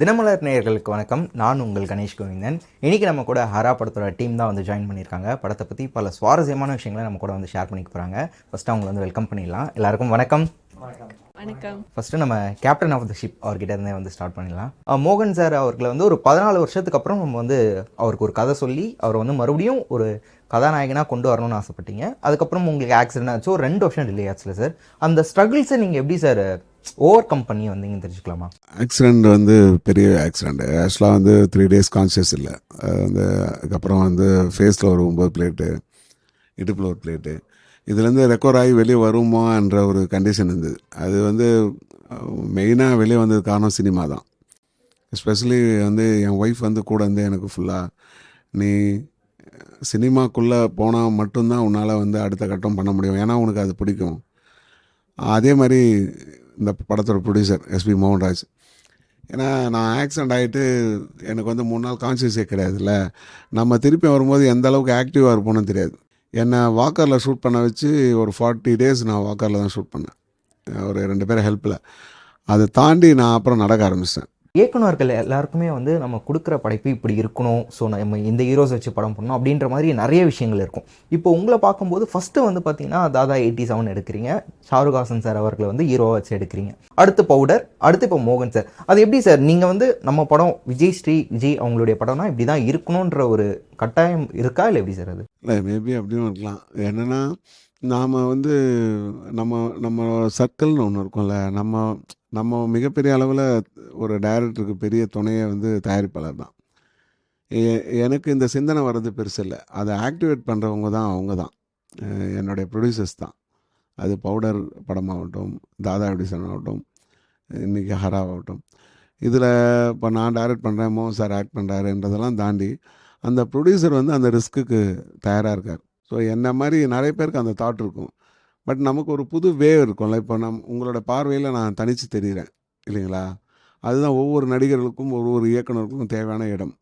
தினமலர் நேயர்களுக்கு வணக்கம். நான் உங்கள் கணேஷ் கோவிந்தன். இன்னைக்கு நம்ம கூட ஹரா படத்தோட டீம் தான் வந்து ஜாயின் பண்ணியிருக்காங்க. படத்தை பற்றி பல சுவாரஸ்யமான விஷயங்களை நம்ம கூட வந்து ஷேர் பண்ணிக்க போகிறாங்க ஃபஸ்ட்டு அவங்களை வந்து வெல்கம் பண்ணிடலாம். எல்லாருக்கும் வணக்கம். வணக்கம். ஃபஸ்ட்டு நம்ம கேப்டன் ஆஃப் த ஷிப் அவர்கிட்ட இருந்தே வந்து ஸ்டார்ட் பண்ணிடலாம். மோகன் சார் அவர்களை வந்து ஒரு பதினாலு வருஷத்துக்கு அப்புறம் நம்ம வந்து அவருக்கு ஒரு கதை சொல்லி அவரை வந்து மறுபடியும் ஒரு கதாநாயகனாக கொண்டு வரணும்னு ஆசைப்பட்டீங்க. அதுக்கப்புறம் உங்களுக்கு ஆக்சிடென்ட் ஆச்சு. ஒரு ரெண்டு வருஷம் டிலே ஆச்சுல சார் அந்த ஸ்ட்ரகிள்ஸை நீங்கள் எப்படி சார் ஓவர் கம் பண்ணி வந்தீங்க தெரிஞ்சுக்கலாமா? ஆக்சிடெண்ட் வந்து பெரிய ஆக்சிடெண்ட் ஆக்சுவலாக வந்து த்ரீ டேஸ் கான்சியஸ் இல்லை. அந்த அதுக்கப்புறம் வந்து ஃபேஸில் ஒரு ஒம்பது பிளேட்டு இடுப்பில் ஒரு பிளேட்டு இதுலேருந்து ரெக்கவர் ஆகி வெளியே வருமான்ற ஒரு கண்டிஷன் இருந்தது. அது வந்து மெயினாக வெளியே வந்தது காரணம் சினிமா தான். எஸ்பெஷலி வந்து என் ஒய்ஃப் வந்து கூட வந்து எனக்கு ஃபுல்லாக நீ சினிமாக்குள்ளே போனால் மட்டும்தான் உன்னால் வந்து அடுத்த கட்டம் பண்ண முடியும். ஏன்னா உனக்கு அது பிடிக்கும். அதே மாதிரி இந்த படத்தோட ப்ரொடியூசர் எஸ்பி மோகன்ராஜ். ஏன்னா நான் ஆக்சிடெண்ட் ஆகிட்டு எனக்கு வந்து மூணு நாள் கான்சியஸே கிடையாதுல்ல. நம்ம திருப்பி வரும்போது எந்த அளவுக்கு ஆக்டிவாக இருப்போம்னு தெரியாது. என்னை வாக்கரில் ஷூட் பண்ண வச்சு ஒரு ஃபார்ட்டி டேஸ் நான் வாக்கரில் தான் ஷூட் பண்ணேன். ஒரு ரெண்டு பேர் ஹெல்ப்பில் அதை தாண்டி நான் அப்புறம் நடக்க ஆரம்பித்தேன் இயக்குனர்கள் எல்லாருக்குமே வந்து நம்ம கொடுக்குற படைப்பு இப்படி இருக்கணும் ஸோ நம்ம இந்த ஹீரோஸ் வச்சு படம் பண்ணணும் அப்படின்ற மாதிரி நிறைய விஷயங்கள் இருக்கும். இப்போ உங்களை பார்க்கும்போது ஃபஸ்ட்டு வந்து பார்த்தீங்கன்னா தாதா எயிட்டி செவன் எடுக்கிறீங்க. ஷாருக் ஹாசன் சார் அவர்களை வந்து ஹீரோவாக வச்சு எடுக்கிறீங்க. அடுத்து பவுடர் அடுத்து இப்போ மோகன் சார் அது எப்படி சார் நீங்கள் வந்து நம்ம படம் விஜய் ஸ்ரீ விஜய் அவங்களுடைய படம்னா இப்படி தான் இருக்கணுன்ற ஒரு கட்டாயம் இருக்கா இல்லை எப்படி சார் அது? இல்லை மேபி அப்படியும் இருக்கலாம். என்னென்னா நாம் வந்து நம்ம நம்ம சர்க்கிள்னு ஒன்று இருக்கும்ல நம்ம நம்ம மிகப்பெரிய அளவில் ஒரு டைரக்டருக்கு பெரிய துணையை வந்து தயாரிப்பாளர் தான். எனக்கு இந்த சிந்தனை வர்றது பெருசு இல்லை. அதை ஆக்டிவேட் பண்ணுறவங்க தான் அவங்க தான். என்னுடைய ப்ரொடியூசர்ஸ் தான். அது பவுடர் படமாகட்டும் தாதா எடிசன் ஆகட்டும் இன்றைக்கி ஹராவாகட்டும். இதில் இப்போ நான் டைரக்ட் பண்ணுறேன் மோகன் சார் ஆக்ட் பண்ணுறாருன்றதெல்லாம் தாண்டி அந்த ப்ரொடியூசர் வந்து அந்த ரிஸ்க்குக்கு தயாராக இருக்கார். ஸோ என்ன மாதிரி நிறைய பேருக்கு அந்த தாட் இருக்கும். பட் நமக்கு ஒரு புது வேவ் இருக்கும்ல. இப்போ நம் உங்களோட பார்வையில் நான் தனித்து தெரிகிறேன் இல்லைங்களா? அதுதான் ஒவ்வொரு நடிகர்களுக்கும் ஒவ்வொரு இயக்குனருக்கும் தேவையான இடம்.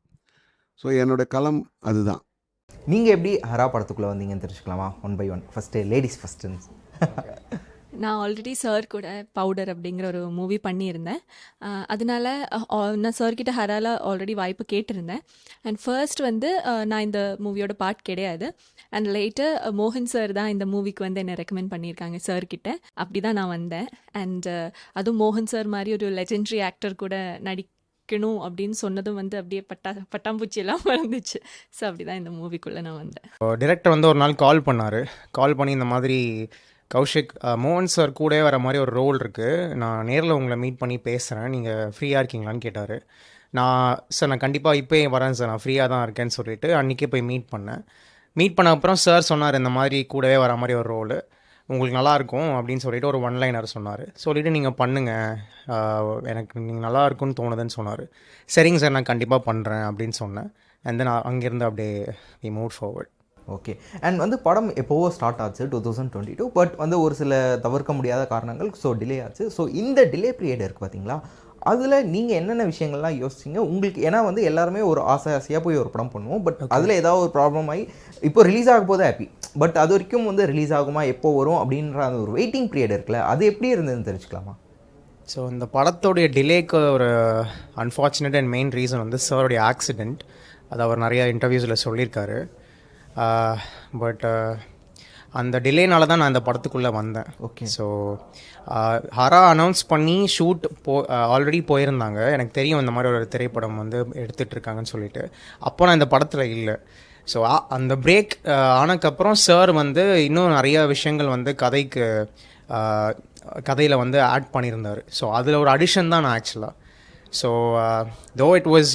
ஸோ என்னோட களம் அதுதான். நீங்கள் எப்படி ஹரா படத்துக்குள்ளே வந்தீங்கன்னு தெரிஞ்சுக்கலாமா? One by one first ladies first நான் ஆல்ரெடி சார் கூட பவுடர் அப்படிங்கிற ஒரு மூவி பண்ணியிருந்தேன். அதனால நான் சார்கிட்ட ஹரால ஆல்ரெடி வாய்ப்பு கேட்டிருந்தேன். அண்ட் ஃபர்ஸ்ட் வந்து நான் இந்த மூவியோட பார்ட் கிடையாது. அண்ட் லேட்டர் மோகன் சார் தான் இந்த மூவிக்கு வந்து என்னை ரெக்கமெண்ட் பண்ணியிருக்காங்க சார்கிட்ட அப்படி தான் நான் வந்தேன். அண்ட் அதுவும் மோகன் சார் மாதிரி ஒரு லெஜெண்டரி ஆக்டர் கூட நடிக்கணும் அப்படின்னு சொன்னதும் வந்து அப்படியே பட்டா பட்டாம்பூச்சி எல்லாம் மறந்துச்சு ஸோ அப்படி தான் இந்த மூவிக்குள்ளே நான் வந்தேன். டிரெக்டர் வந்து ஒரு நாள் கால் பண்ணார். கால் பண்ணி இந்த மாதிரி கௌஷிக் மோகன் சார் கூடவே வர மாதிரி ஒரு ரோல் இருக்குது நான் நேரில் உங்களை மீட் பண்ணி பேசுகிறேன் நீங்கள் ஃப்ரீயாக இருக்கீங்களான்னு கேட்டார். நான் சார் நான் கண்டிப்பாக இப்போயே வரேன் சார். நான் ஃப்ரீயாக தான் இருக்கேன்னு சொல்லிட்டு அன்றைக்கே போய் மீட் பண்ணேன். மீட் பண்ண அப்புறம் சார் சொன்னார் இந்த மாதிரி கூடவே வர மாதிரி ஒரு ரோலு உங்களுக்கு நல்லாயிருக்கும் அப்படின்னு சொல்லிட்டு ஒரு ஒன் லைனர் சொன்னார் சொல்லிவிட்டு நீங்கள் பண்ணுங்கள் எனக்கு நீங்கள் நல்லா இருக்கும்னு தோணுதுன்னு சொன்னார். சரிங்க சார். நான் கண்டிப்பாக பண்ணுறேன் அப்படின்னு சொன்னேன். அண்ட் தென் அங்கேருந்து அப்படியே we move forward okay and வந்து படம் எப்போவோ ஸ்டார்ட் ஆச்சு two thousand twenty two but வந்து ஒரு சில தவிர்க்க முடியாத காரணங்கள் ஸோ டிலே ஆச்சு. ஸோ இந்த டிலே பீரியட் இருக்குது பார்த்தீங்களா அதில் நீங்கள் என்னென்ன விஷயங்கள்லாம் யோசிச்சிங்க? உங்களுக்கு ஏன்னா வந்து எல்லாருமே ஒரு ஆசை ஆசையாக போய் ஒரு படம் பண்ணுவோம் பட் அதில் ஏதாவது ஒரு ப்ராப்ளம் ஆகி இப்போ ரிலீஸ் ஆக போது ஹாப்பி பட் அது வரைக்கும் வந்து ரிலீஸ் ஆகுமா எப்போ வரும் அப்படின்ற அந்த ஒரு வெயிட்டிங் பீரியட் இருக்குல்ல அது எப்படி இருந்ததுன்னு தெரிஞ்சுக்கலாமா? ஸோ இந்த படத்தோடைய டிலேக்கு ஒரு அன்ஃபார்ச்சுனேட் அண்ட் மெயின் ரீசன் வந்து சாருடைய ஆக்சிடெண்ட் அது அவர் நிறைய இன்டர்வியூஸில் சொல்லியிருக்காரு. பட் அந்த டிலேனால தான் நான் இந்த படத்துக்குள்ளே வந்தேன். Okay. ஸோ ஹரா அனௌன்ஸ் பண்ணி ஷூட் போ ஆல்ரெடி போயிருந்தாங்க. எனக்கு தெரியும் இந்த மாதிரி ஒரு திரைப்படம் வந்து எடுத்துட்டு இருக்காங்கன்னு சொல்லிட்டு. அப்போ நான் இந்த படத்தில் இல்லை. ஸோ அந்த பிரேக் ஆனக்கப்புறம் சார் வந்து இன்னும் நிறைய விஷயங்கள் வந்து கதைக்கு கதையில் வந்து ஆட் பண்ணியிருந்தார். ஸோ அதில் ஒரு அடிஷன் தான் நான் ஆக்சுவலாக ஸோ தோ இட் வாஸ்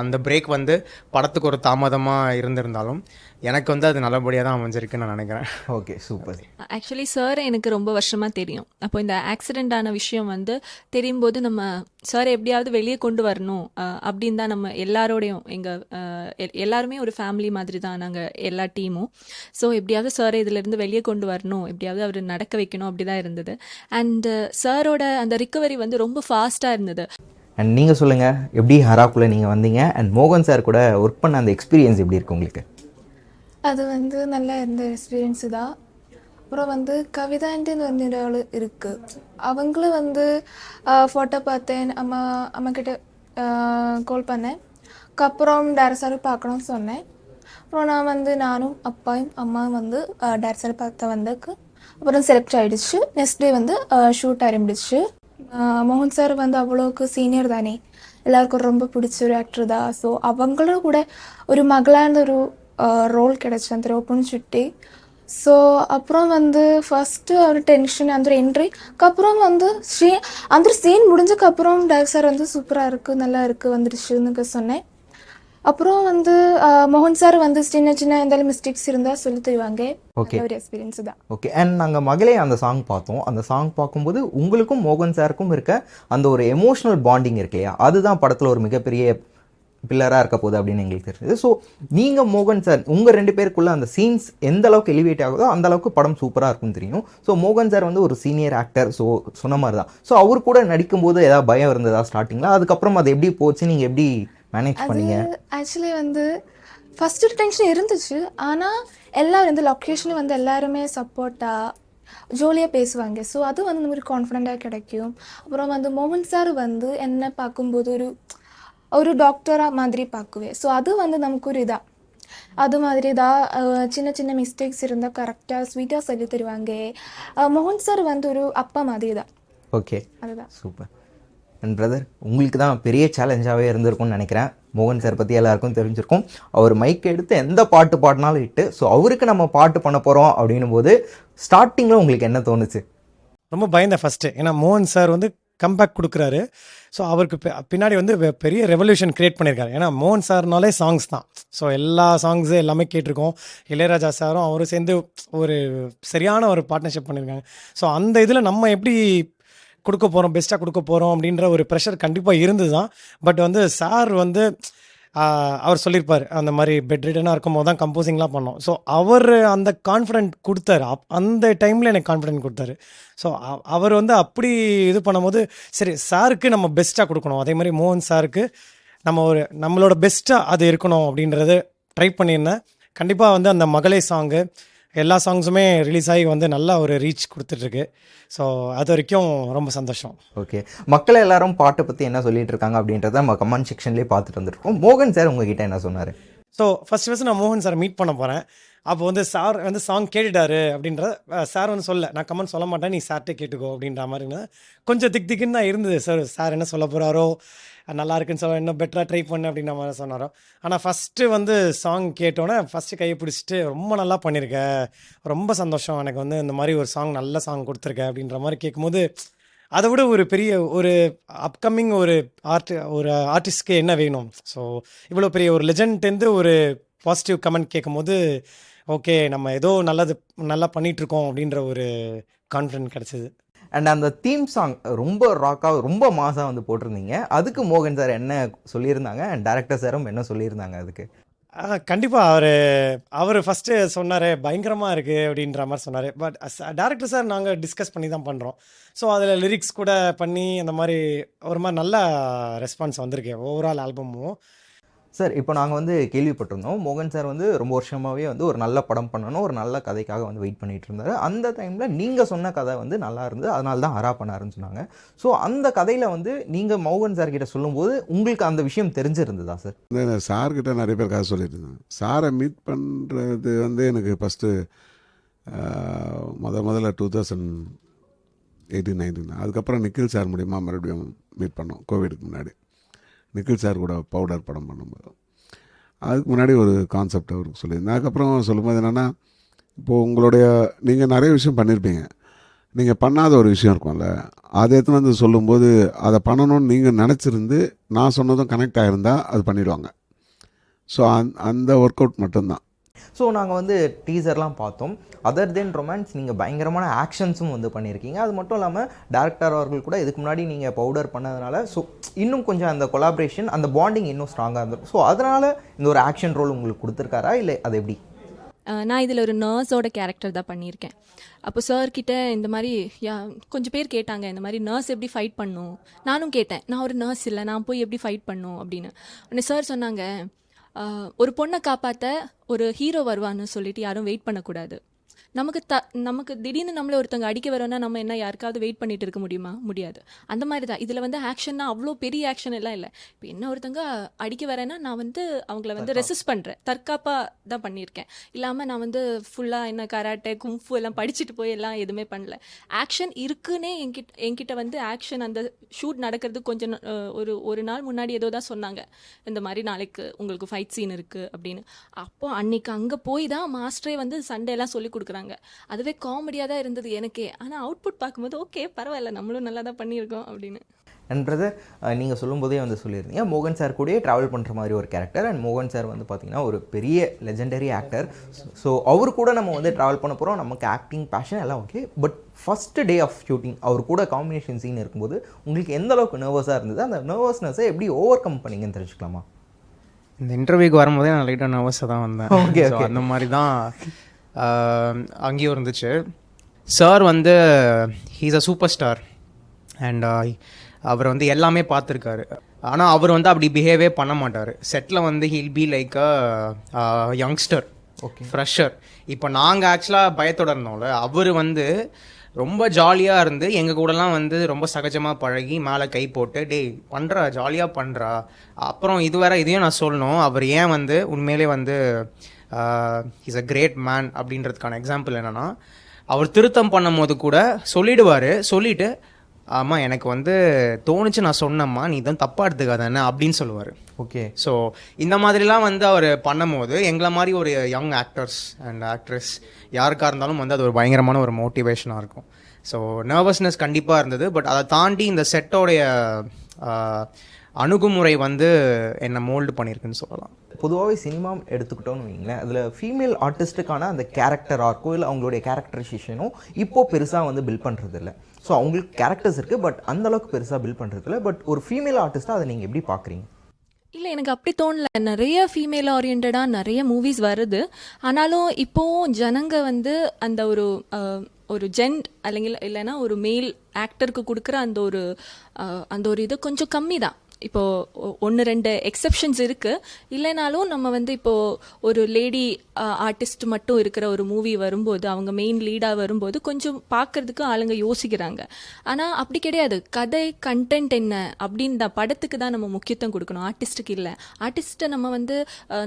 அந்த பிரேக் வந்து படத்துக்கு ஒரு தாமதமாக இருந்திருந்தாலும் எனக்கு வந்து அது நல்லபடியாக தான் அமைஞ்சிருக்குன்னு நான் நினைக்கிறேன். Okay super. ஆக்சுவலி சார் எனக்கு ரொம்ப வருஷமாக தெரியும். அப்போ இந்த ஆக்சிடெண்ட் ஆன விஷயம் வந்து தெரியும் போது நம்ம சார் எப்படியாவது வெளியே கொண்டு வரணும் அப்படின்னு தான் நம்ம எல்லாரோடையும் எங்கள் எல்லாருமே ஒரு ஃபேமிலி மாதிரி தான் நாங்கள் எல்லா டீமும் ஸோ எப்படியாவது சார் இதிலேருந்து வெளியே கொண்டு வரணும் எப்படியாவது அவர் நடக்க வைக்கணும் அப்படி தான் இருந்தது அண்டு சாரோட அந்த ரிக்கவரி வந்து ரொம்ப ஃபாஸ்ட்டாக இருந்தது. அண்ட் நீங்கள் சொல்லுங்கள் எப்படி ஹராக்குள்ளே நீங்கள் வந்தீங்க? அண்ட் மோகன் சார் கூட ஒர்க் பண்ண அந்த எக்ஸ்பீரியன்ஸ் எப்படி இருக்கு உங்களுக்கு? அது வந்து நல்ல இருந்த எக்ஸ்பீரியன்ஸு தான் அப்புறம் வந்து கவிதாண்டின்னு வந்து ஒரு இருக்குது அவங்களும் வந்து ஃபோட்டோ பார்த்தேன். அம்மா அம்மாக்கிட்ட கால் பண்ணேன். அப்புறம் டேரக்டரை சார் பார்க்கணும்னு சொன்னேன். அப்புறம் நான் வந்து நானும் அப்பாவும் அம்மாவும் வந்து டேரக்டரை சார் பார்த்த வந்ததுக்கு அப்புறம் செலக்ட் ஆகிடுச்சு நெக்ஸ்ட் டே வந்து ஷூட் ஆரம்பிடுச்சு மோகன் சார் வந்து அவ்வளோக்கு சீனியர் தானே. எல்லாருக்கும் ரொம்ப பிடிச்ச ஒரு ஆக்டர் தான். ஸோ அவங்களோட கூட ஒரு மகளான ஒரு ரோல் கிடைச்சு அந்த ஓப்பன் சுட்டி ஸோ அப்புறம் வந்து ஃபஸ்ட்டு ஒரு டென்ஷன் அந்த ஒரு என்ட்ரிக்கு அப்புறம் வந்து ஸ்ரீ அந்த சீன் முடிஞ்சதுக்கப்புறம் டேரக்ட் சார் வந்து சூப்பராக இருக்குது நல்லா இருக்குது வந்துடுச்சுன்னு சொன்னேன். அப்புறம் வந்து மோகன் சார் வந்து சின்ன சின்ன எந்த மிஸ்டேக்ஸ் இருந்தால் சொல்லி தருவாங்க. நல்ல ஒரு எக்ஸ்பீரியன்ஸ் தான். ஓகே அண்ட் நாங்கள் மகளே அந்த சாங் பார்த்தோம். அந்த சாங் பார்க்கும்போது உங்களுக்கும் மோகன் சாருக்கும் இருக்க அந்த ஒரு எமோஷனல் பாண்டிங் இருக்கு இல்லையா? அதுதான் படத்தில் ஒரு மிகப்பெரிய பில்லராக இருக்க போகுது அப்படின்னு எங்களுக்கு தெரிஞ்சது. ஸோ நீங்கள் மோகன் சார் உங்கள் ரெண்டு பேருக்குள்ள அந்த சீன்ஸ் எந்த அளவுக்கு எலிவேட் ஆகுதோ அந்த அளவுக்கு படம் சூப்பராக இருக்கும்னு தெரியும். ஸோ மோகன் சார் வந்து ஒரு சீனியர் ஆக்டர் ஸோ சொன்ன மாதிரி தான் ஸோ அவர் கூட நடிக்கும்போது ஏதாவது பயம் இருந்ததா ஸ்டார்டிங்கில் அதுக்கப்புறம் அது எப்படி போச்சு? நீங்கள் எப்படி மேனேஜ் பண்ணீங்க? ஆக்சுவலி வந்து ஃபர்ஸ்ட் ஒரு டென்ஷன் இருந்துச்சு. ஆனால் எல்லாரும் இந்த லொக்கேஷனில் வந்து எல்லாருமே சப்போர்ட்டாக ஜோலியாக பேசுவாங்க. ஸோ அது வந்து நமக்கு கான்ஃபிடெண்ட்டாக கிடைக்கும். அப்புறம் வந்து மோகன் சார் வந்து என்ன பார்க்கும்போது ஒரு ஒரு டாக்டராக மாதிரி பார்க்குவேன். ஸோ அது வந்து நமக்கு ஒரு இதா. அது மாதிரி தான் சின்ன சின்ன மிஸ்டேக்ஸ் இருந்தால் கரெக்டாக ஸ்வீட்டாக சொல்லி தருவாங்க. மோகன் சார் வந்து ஒரு அப்பா மாதிரி தான் ஓகே அதுதான். சூப்பர் அண்ட் பிரதர் உங்களுக்கு தான் பெரிய சேலஞ்சாகவே இருந்திருக்கும்னு நினைக்கிறேன். மோகன் சார் பற்றி எல்லாருக்கும் தெரிஞ்சிருக்கும். அவர் மைக் எடுத்து எந்த பாட்டு பாடினாலும் இட்டு ஸோ அவருக்கு நம்ம பாட்டு பண்ண போகிறோம் அப்படின்னும் போது ஸ்டார்டிங்கில் உங்களுக்கு என்ன தோணுச்சு? ரொம்ப பயந்தேன் ஃபஸ்ட்டு ஏன்னா மோகன் சார் வந்து கம்பேக் கொடுக்குறாரு. ஸோ அவருக்கு பின்னாடி வந்து பெரிய ரெவல்யூஷன் க்ரியேட் பண்ணியிருக்காரு. ஏன்னா மோகன் சார்னாலே சாங்ஸ் தான். ஸோ எல்லா சாங்ஸு எல்லாமே கேட்டிருக்கோம். இளையராஜா சாரும் அவரும் சேர்ந்து ஒரு சரியான ஒரு பார்ட்னர்ஷிப் பண்ணியிருக்காங்க. ஸோ அந்த இதில் நம்ம எப்படி கொடுக்க போகிறோம் பெஸ்ட்டாக கொடுக்க போகிறோம் அப்படின்ற ஒரு ப்ரெஷர் கண்டிப்பாக இருந்து தான் பட் வந்து சார் வந்து அவர் சொல்லியிருப்பார் அந்த மாதிரி பெட் ரிட்டனாக இருக்கும் போது தான் கம்போசிங்லாம் பண்ணோம். ஸோ அவர் அந்த கான்ஃபிடென்ட் கொடுத்தாரு. அப் அந்த டைமில் எனக்கு கான்ஃபிடென்ட் கொடுத்தாரு. ஸோ அவர் வந்து அப்படி இது பண்ணும்போது சரி சாருக்கு நம்ம பெஸ்ட்டாக கொடுக்கணும். அதே மாதிரி மோகன் சாருக்கு நம்ம ஒரு நம்மளோட பெஸ்ட்டாக அது இருக்கணும் அப்படின்றத ட்ரை பண்ணியிருந்தேன். கண்டிப்பாக வந்து அந்த மகளே சாங்கு எல்லா சாங்ஸுமே ரிலீஸ் ஆகி வந்து நல்லா ஒரு ரீச் கொடுத்துட்ருக்கு ஸோ அது வரைக்கும் ரொம்ப சந்தோஷம். ஓகே மக்கள் எல்லாரும் பாட்டை பற்றி என்ன சொல்லிட்டு இருக்காங்க அப்படின்றத நம்ம கமெண்ட் செக்ஷன்லேயே பார்த்துட்டு வந்துருக்கோம். மோகன் சார் உங்ககிட்ட என்ன சொன்னார்? ஸோ ஃபஸ்ட் ஃபஸ்ட் நான் மோகன் சார் மீட் பண்ண போகிறேன் அப்போ வந்து சார் வந்து சாங் கேட்டுட்டாரு அப்படின்ற சார் வந்து சொல்ல நான் கமெண்ட் சொல்ல மாட்டேன் நீ சார்ட்டே கேட்டுக்கோ அப்படின்ற மாதிரி கொஞ்சம் திக் திக்குன்னு தான் இருந்தது சார் சார் என்ன சொல்ல போகிறாரோ நல்லா இருக்குன்னு சொல்ல இன்னும் பெட்டராக ட்ரை பண்ணு அப்படின்ற மாதிரி சொன்னாரோ. ஆனால் ஃபஸ்ட்டு வந்து சாங் கேட்டோன்னே ஃபஸ்ட்டு கையை பிடிச்சிட்டு ரொம்ப நல்லா பண்ணியிருக்க ரொம்ப சந்தோஷம். எனக்கு வந்து இந்த மாதிரி ஒரு சாங் நல்ல சாங் கொடுத்துருக்க அப்படின்ற மாதிரி கேட்கும்போது அதை விட ஒரு பெரிய ஒரு அப்கமிங் ஒரு ஆர்ட் ஒரு ஆர்டிஸ்ட்க்கு என்ன வேணும்? ஸோ இவ்வளோ பெரிய ஒரு லெஜண்ட்லேருந்து ஒரு பாசிட்டிவ் கமெண்ட் கேட்கும்போது ஓகே நம்ம ஏதோ நல்லது நல்லா பண்ணிகிட்ருக்கோம் இருக்கோம் அப்படின்ற ஒரு கான்ஃபிடென்ட் கிடச்சிது. அண்ட் அந்த தீம் சாங் ரொம்ப ராக்காக ரொம்ப மாசாக வந்து போட்டிருந்தீங்க. அதுக்கு மோகன் சார் என்ன சொல்லியிருந்தாங்க? அண்ட் டேரக்டர் சாரும் என்ன சொல்லியிருந்தாங்க அதுக்கு? கண்டிப்பாக அவர் அவர் ஃபஸ்ட்டு சொன்னார் பயங்கரமாக இருக்குது அப்படின்ற மாதிரி சொன்னார். பட் டேரக்டர் சார் நாங்கள் டிஸ்கஸ் பண்ணி தான் பண்ணுறோம் ஸோ அதில் லிரிக்ஸ் கூட பண்ணி அந்த மாதிரி ஒரு மாதிரி நல்ல ரெஸ்பான்ஸ் வந்திருக்கு. ஓவரால் ஆல்பமும் சார் இப்போ நாங்கள் வந்து கேள்விப்பட்டிருந்தோம். மோகன் சார் வந்து ரொம்ப வருஷமாகவே வந்து ஒரு நல்ல படம் பண்ணணும் ஒரு நல்ல கதைக்காக வந்து வெயிட் பண்ணிட்டு இருந்தார். அந்த டைமில் நீங்கள் சொன்ன கதை வந்து நல்லா இருந்தது. அதனால தான் ஹரா பண்ணாருன்னு சொன்னாங்க. ஸோ அந்த கதையில் வந்து நீங்கள் மோகன் சார் கிட்ட சொல்லும்போது உங்களுக்கு அந்த விஷயம் தெரிஞ்சிருந்ததா சார்? இந்த சார்கிட்ட நிறைய பேர் கதை சொல்லிட்டு இருந்தாங்க சாரை மீட் பண்ணுறது வந்து எனக்கு ஃபஸ்ட்டு முத முதல்ல டூ தௌசண்ட் எயிட்டீன் நைன்டீன் அதுக்கப்புறம் நிக்கில் சார் மூலியமாக மறுபடியும் மீட் பண்ணோம் கோவிடுக்கு முன்னாடி. நிக்கில் சார் கூட பவுடர் படம் பண்ணும்போது. அதுக்கு முன்னாடி ஒரு கான்செப்ட் அவருக்கு சொல்லியிருந்தேன் அதுக்கப்புறம் சொல்லும்போது என்னென்னா இப்போது உங்களுடைய நீங்கள் நிறைய விஷயம் பண்ணியிருப்பீங்க நீங்கள் பண்ணாத ஒரு விஷயம் இருக்கும்ல அதை எடுத்துன்னு வந்து சொல்லும்போது அதை பண்ணணும்னு நீங்கள் நினச்சிருந்து நான் சொன்னதும் கனெக்ட் ஆகிருந்தால் அது பண்ணிவிடுவாங்க ஸோ அந் அந்த ஒர்க் அவுட் மட்டும்தான். ஸோ நாங்கள் வந்து டீசர்லாம் பார்த்தோம். அதர் தென் ரொமான்ஸ் நீங்கள் பயங்கரமான ஆக்ஷன்ஸும் வந்து பண்ணியிருக்கீங்க. அது மட்டும் இல்லாமல் டேரக்டர் அவர்கள் கூட இதுக்கு முன்னாடி நீங்கள் பவுடர் பண்ணதுனால ஸோ இன்னும் கொஞ்சம் அந்த கொலாபரேஷன் அந்த பாண்டிங் இன்னும் ஸ்ட்ராங்காக இருந்திருக்கும் ஸோ அதனால் இந்த ஒரு ஆக்ஷன் ரோல் உங்களுக்கு கொடுத்துருக்காரா? இல்லை அது எப்படி? நான் இதில் ஒரு நர்ஸோட கேரக்டர் தான் பண்ணியிருக்கேன். அப்போ சார்கிட்ட இந்த மாதிரி யா கொஞ்சம் பேர் கேட்டாங்க இந்த மாதிரி நர்ஸ் எப்படி ஃபைட் பண்ணும்? நானும் கேட்டேன் நான் ஒரு நர்ஸ் இல்லை நான் போய் எப்படி ஃபைட் பண்ணும் அப்படின்னு. உடனே சார் சொன்னாங்க ஒரு பொண்ணை காப்பாற்ற ஒரு ஹீரோ வருவான்னு சொல்லிட்டு யாரும் வெயிட் பண்ணக்கூடாது. நமக்கு த நமக்கு திடீர்னு நம்மளை ஒருத்தவங்க அடிக்க வரோன்னா நம்ம என்ன யாருக்காவது வெயிட் பண்ணிட்டு இருக்க முடியுமா? முடியாது. அந்த மாதிரி தான் இதில் வந்து ஆக்ஷன்னா அவ்வளோ பெரிய ஆக்ஷன் எல்லாம் இல்லை. இப்போ என்ன ஒருத்தவங்க அடிக்க வரேன்னா நான் வந்து அவங்கள வந்து ரெசிஸ்ட் பண்ணுறேன் தற்காப்பாக தான் பண்ணியிருக்கேன். இல்லாமல் நான் வந்து ஃபுல்லாக என்ன கராட்டே கும்ஃபு எல்லாம் படிச்சுட்டு போய் எல்லாம் எதுவுமே பண்ணல. ஆக்ஷன் இருக்குன்னே என்கிட்ட என்கிட்ட வந்து ஆக்ஷன் அந்த ஷூட் நடக்கிறது கொஞ்சம் ஒரு ஒரு நாள் முன்னாடி ஏதோ தான் சொன்னாங்க. இந்த மாதிரி நாளைக்கு உங்களுக்கு ஃபைட் சீன் இருக்குது அப்படின்னு. அப்போ அன்னைக்கு அங்கே போய் தான் மாஸ்டரே வந்து சண்டே எல்லாம் சொல்லி கொடுக்குறாங்க. அதுவே காமெடியாக தான் இருந்தது எனக்கே. ஆனால் அவுட்புட் பார்க்கும்போது ஓகே பரவாயில்ல நம்மளும் நல்லா தான் பண்ணியிருக்கோம் அப்படின்னு. பிரதர் நீங்கள் சொல்லும்போதே வந்து சொல்லியிருந்தீங்க. மோகன் சார் கூடயே ட்ராவல் பண்ணுற மாதிரி ஒரு கேரக்டர் அண்ட் மோகன் சார் வந்து பார்த்தீங்கன்னா ஒரு பெரிய லெஜெண்டரி ஆக்டர் ஸோ அவர் கூட நம்ம வந்து ட்ராவல் பண்ண போகிறோம் நமக்கு ஆக்டிங் பேஷன் எல்லாம் okay but first day of shooting அவர் கூட காம்பினேஷன் சீன் இருக்கும்போது உங்களுக்கு எந்த அளவுக்கு நர்வஸாக இருந்தது? அந்த நர்வஸ்னஸை எப்படி ஓவர் கம் பண்ணீங்கன்னு தெரிஞ்சுக்கலாமா? இந்த இன்டர்வியூக்கு வரும்போதே நான் லைட்டாக நர்வஸாக தான் வந்தேன். Okay. அந்த மாதிரி தான் அங்கேயும் இருந்துச்சு. சார் வந்து he's a super star and அவர் வந்து எல்லாமே பார்த்துருக்காரு. ஆனால் அவர் வந்து அப்படி பிஹேவே பண்ண மாட்டார். செட்டில் வந்து he'll be like a youngster okay fresher இப்போ நாங்கள் ஆக்சுவலாக பயத்தோட இருந்தோம்ல அவர் வந்து ரொம்ப ஜாலியாக இருந்து எங்கள் கூடலாம் வந்து ரொம்ப சகஜமாக பழகி மேலே கை போட்டு டேய் பண்ணுறா ஜாலியாக பண்ணுறா அப்புறம் இது வேற இதையும் நான் சொல்லணும். அவர் ஏன் வந்து உண்மையிலே வந்து இஸ் அ கிரேட் மேன் அப்படின்றதுக்கான எக்ஸாம்பிள் என்னன்னா அவர் திருத்தம் பண்ணும்போது கூட சொல்லிடுவார் சொல்லிட்டு ஆமாம் எனக்கு வந்து தோணுச்சு நான் சொன்னேம்மா நீ தான் தப்பாக எடுத்துக்காதானே அப்படின்னு சொல்லுவார். ஓகே ஸோ இந்த மாதிரிலாம் வந்து அவர் பண்ணும்போது எங்களை மாதிரி ஒரு யங் ஆக்டர்ஸ் அண்ட் ஆக்ட்ரஸ் யாருக்காக இருந்தாலும் வந்து அது ஒரு பயங்கரமான ஒரு மோட்டிவேஷனாக இருக்கும். ஸோ நர்வஸ்னஸ் கண்டிப்பாக இருந்தது பட் அதை தாண்டி இந்த செட்டோடைய அணுகுமுறை வந்து என்னை மோல்டு பண்ணியிருக்குன்னு சொல்லலாம். பொதுவாகவே சினிமா எடுத்துக்கிட்டோம்னு வைங்களேன் அதில் ஃபீமேல் ஆர்டிஸ்ட்டுக்கான அந்த கேரக்டர் ஆர்க்கோ இல்லை அவங்களுடைய கேரக்டரைசேஷனும் இப்போது பெருசாக வந்து பில்ட் பண்ணுறதில்ல ஸோ அவங்களுக்கு கேரக்டர்ஸ் இருக்குது பட் அந்தளவுக்கு பெருசாக பில்ட் பண்ணுறதில்ல பட் ஒரு ஃபீமேல் ஆர்டிஸ்ட்டாக அதை நீங்கள் எப்படி பார்க்குறீங்க இல்லை எனக்கு அப்படி தோணல. நிறைய ஃபீமேல் ஓரியன்டாக நிறைய மூவிஸ் வருது. ஆனாலும் இப்போவும் ஜனங்க வந்து அந்த ஒரு ஒரு ஜென்ட் அல்லங்கில் இல்லைன்னா ஒரு மேல் ஆக்டருக்கு கொடுக்குற அந்த ஒரு அந்த ஒரு இது கொஞ்சம் கம்மி தான் இப்போது ஒன்று ரெண்டு எக்ஸப்ஷன்ஸ் இருக்குது இல்லைனாலும் நம்ம வந்து இப்போது ஒரு லேடி ஆர்டிஸ்ட் மட்டும் இருக்கிற ஒரு மூவி வரும்போது அவங்க மெயின் லீடாக வரும்போது கொஞ்சம் பார்க்கறதுக்கு ஆளுங்க யோசிக்கிறாங்க. ஆனால் அப்படி கிடையாது. கதை கண்டென்ட் என்ன அப்படின்னு படத்துக்கு தான் நம்ம முக்கியத்துவம் கொடுக்கணும். ஆர்டிஸ்ட்டுக்கு இல்லை. ஆர்டிஸ்ட்டை நம்ம வந்து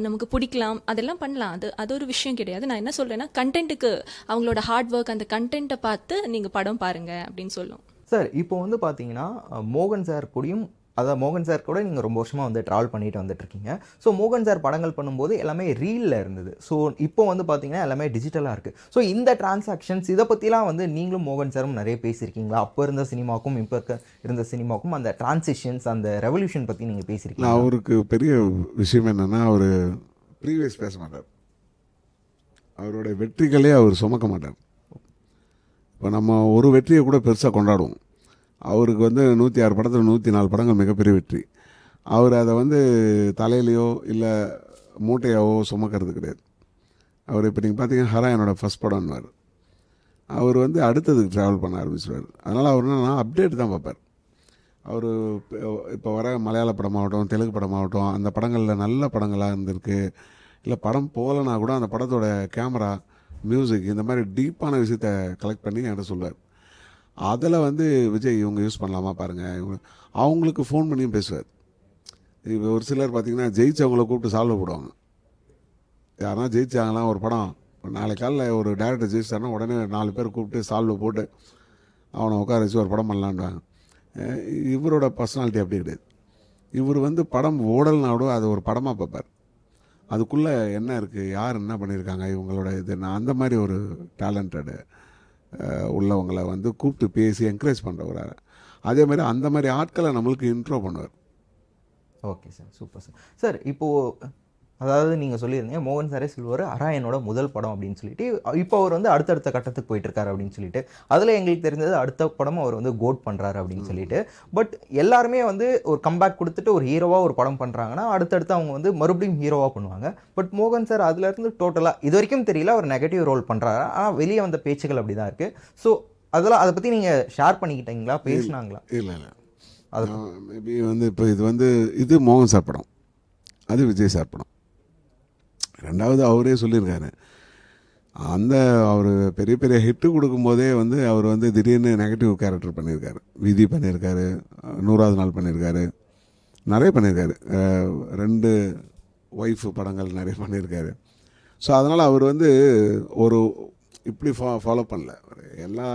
நமக்கு பிடிக்கலாம். அதெல்லாம் பண்ணலாம். அது அது ஒரு விஷயம் கிடையாது. நான் என்ன சொல்கிறேன்னா கண்டென்ட்டுக்கு அவங்களோட ஹார்ட் ஒர்க் அந்த கண்டென்ட்டை பார்த்து நீங்கள் படம் பாருங்கள் அப்படின்னு சொல்லும். சார் இப்போ வந்து பார்த்தீங்கன்னா மோகன் சார் கூடயும் அதாவது மோகன் சார் கூட நீங்கள் ரொம்ப வருஷமாக வந்து ட்ராவல் பண்ணிட்டு வந்துட்டுருக்கீங்க. ஸோ மோகன் சார் படங்கள் பண்ணும்போது எல்லாமே ரீலில் இருந்தது. ஸோ இப்போ வந்து பார்த்தீங்கன்னா எல்லாமே டிஜிட்டலாக இருக்குது ஸோ இந்த டிரான்சாக்ஷன்ஸ் இதை பற்றிலாம் வந்து நீங்களும் மோகன் சாரும் நிறைய பேசியிருக்கீங்களா? அப்போ இருந்த சினிமாக்கும் இப்போ இருக்க இருந்த சினிமாக்கும் அந்த டிரான்சிஷன்ஸ் அந்த ரெவல்யூஷன் பற்றி நீங்கள் பேசியிருக்கீங்க அவருக்கு பெரிய விஷயம் என்னென்னா அவர் ப்ரீவியஸ் பேச மாட்டார். அவரோட வெற்றிகளே அவர் சுமக்க மாட்டார். இப்போ நம்ம ஒரு வெற்றியை கூட பெருசாக கொண்டாடுவோம். அவருக்கு வந்து நூற்றி ஆறு படத்தில் நூற்றி நாலு படங்கள் மிகப்பெரிய வெற்றி. அவர் அதை வந்து தலையிலையோ இல்லை மூட்டையாவோ சுமக்கிறது கிடையாது. அவர் இப்போ நீங்கள் பார்த்தீங்கன்னா ஹரா என்னோடய ஃபஸ்ட் படம்னுவார். அவர் வந்து அடுத்ததுக்கு ட்ராவல் பண்ண ஆரம்பிச்சிருவார். அதனால் அவர் என்னன்னா அப்டேட் தான் பார்ப்பார் அவர் இப்போ வர மலையாள படமாகட்டும் தெலுங்கு படமாகட்டும் அந்த படங்களில் நல்ல படங்களாக இருந்திருக்கு. இல்லை படம் போகலைன்னா கூட அந்த படத்தோட கேமரா மியூசிக் இந்த மாதிரி டீப்பான விஷயத்த கலெக்ட் பண்ணி என்கிட்ட சொல்லுவார் அதில் வந்து விஜய் இவங்க யூஸ் பண்ணலாமா பாருங்கள் இவங்க அவங்களுக்கு ஃபோன் பண்ணியும் பேசுவார். இப்போ ஒரு சிலர் பார்த்தீங்கன்னா ஜெயிச்சவங்கள கூப்பிட்டு சால்வ் போடுவாங்க. யாருன்னா ஜெயிச்சாங்களாம் ஒரு படம் ஒரு நாளைக்கு காலையில் ஒரு டேரக்டர் ஜெயிச்சாருன்னா உடனே நாலு பேர் கூப்பிட்டு சால்வ் போட்டு அவனை உட்கார வச்சு ஒரு படம் பண்ணலான்றாங்க. இவரோட பர்சனாலிட்டி அப்படி கிடையாது. இவர் வந்து படம் ஓடல்னா அது ஒரு படமாக பார்ப்பார். அதுக்குள்ளே என்ன இருக்குது யார் என்ன பண்ணியிருக்காங்க இவங்களோட இது அந்த மாதிரி ஒரு டேலண்டடு உள்ளவங்களை வந்து கூப்பிட்டு பேசி என்கரேஜ் பண்ணுறவராக அதே மாதிரி அந்த மாதிரி ஆட்களை நம்மளுக்கு இன்ட்ரோ பண்ணுவார். Okay sir super sir sir இப்போது அதாவது நீங்கள் சொல்லியிருந்தீங்க மோகன் சாரே சொல்லுவார் அரா என்னோட முதல் படம் அப்படின்னு சொல்லிட்டு. இப்போ அவர் வந்து அடுத்தடுத்த கட்டத்துக்கு போயிட்டு இருக்காரு அப்படின்னு சொல்லிட்டு. அதில் எங்களுக்கு தெரிஞ்சது அடுத்த படம் அவர் வந்து கோட் பண்ணுறாரு அப்படின்னு சொல்லிட்டு. பட் எல்லாருமே வந்து ஒரு கம்பேக் கொடுத்துட்டு ஒரு ஹீரோவாக ஒரு படம் பண்ணுறாங்கன்னா அடுத்தடுத்து அவங்க வந்து மறுபடியும் ஹீரோவாக பண்ணுவாங்க. பட் மோகன் சார் அதுலேருந்து டோட்டலாக இது வரைக்கும் தெரியல அவர் நெகட்டிவ் ரோல் பண்ணுறாரு ஆனால் வெளியே வந்த பேச்சுகள் அப்படி தான் இருக்குது ஸோ அதெல்லாம் அதை பற்றி நீங்கள் ஷேர் பண்ணிக்கிட்டீங்களா பேசுனாங்களா? இல்லை இல்லை. அது மேபி வந்து இப்போ இது வந்து இது மோகன் சார் படம். அது விஜய் சார் படம். ரெண்டாவது அவரே சொல்லியிருக்காரு. அந்த அவர் பெரிய பெரிய ஹிட்டு கொடுக்கும்போதே வந்து அவர் வந்து திடீர்னு நெகட்டிவ் கேரக்டர் பண்ணியிருக்காரு. விதி பண்ணியிருக்காரு நூறாவது நாள் பண்ணியிருக்காரு நிறைய பண்ணியிருக்காரு. ரெண்டு ஒய்ஃப் படங்கள் நிறைய பண்ணியிருக்காரு. ஸோ அதனால் அவர் வந்து ஒரு இப்படி ஃபா ஃபாலோ பண்ணல. எல்லா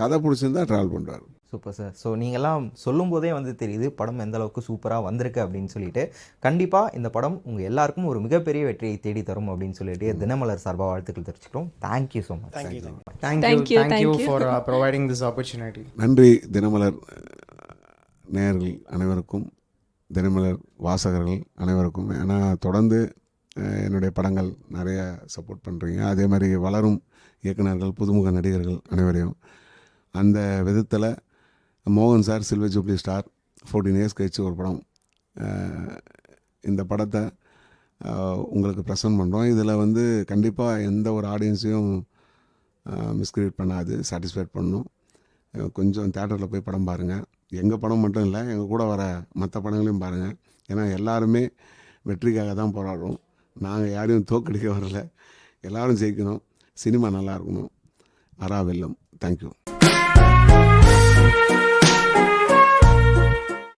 கதை பிடிச்சிருந்தா ட்ராவல் பண்ணுறாரு சூப்பர் சார் ஸோ நீங்கள்லாம் சொல்லும்போதே வந்து தெரியுது படம் எந்த அளவுக்கு சூப்பராக வந்திருக்கு அப்படின்னு சொல்லிட்டு. கண்டிப்பாக இந்த படம் உங்கள் எல்லாருக்கும் ஒரு மிகப்பெரிய வெற்றியை தேடி தரும் அப்படின்னு சொல்லிட்டு தினமலர் சார்பாக வாழ்த்துக்கள் தெரிவிச்சுக்கிறோம். Thank you so much thank you thank you Thank you, thank you thank you. For providing this opportunity நன்றி தினமலர் நேயர்கள் அனைவருக்கும் தினமலர் வாசகர்கள் அனைவருக்கும். ஏன்னா தொடர்ந்து என்னுடைய படங்கள் நிறைய சப்போர்ட் பண்ணுறீங்க அதே மாதிரி வளரும் இயக்குனர்கள் புதுமுக நடிகர்கள் அனைவரையும். அந்த விதத்தில் மோகன் sir silver jubilee star fourteen years கழிச்சு ஒரு படம் இந்த படத்தை உங்களுக்கு ப்ரெசன்ட் பண்ணுறோம் இதில் வந்து கண்டிப்பாக எந்த ஒரு ஆடியன்ஸையும் மிஸ்கிரியேட் பண்ணாது சாட்டிஸ்ஃபைட் பண்ணும் கொஞ்சம் தேட்டரில் போய் படம் பாருங்கள் எங்கள் படம் மட்டும் இல்லை எங்கள் கூட வர மற்ற படங்களையும் பாருங்கள் ஏன்னா எல்லாருமே வெற்றிக்காக தான் போராடுறோம். நாங்கள் யாரையும் தோக்கடிக்க வரல. எல்லாரும் ஜெயிக்கணும். சினிமா நல்லா இருக்கணும். அரா வெல்லம். தேங்க்யூ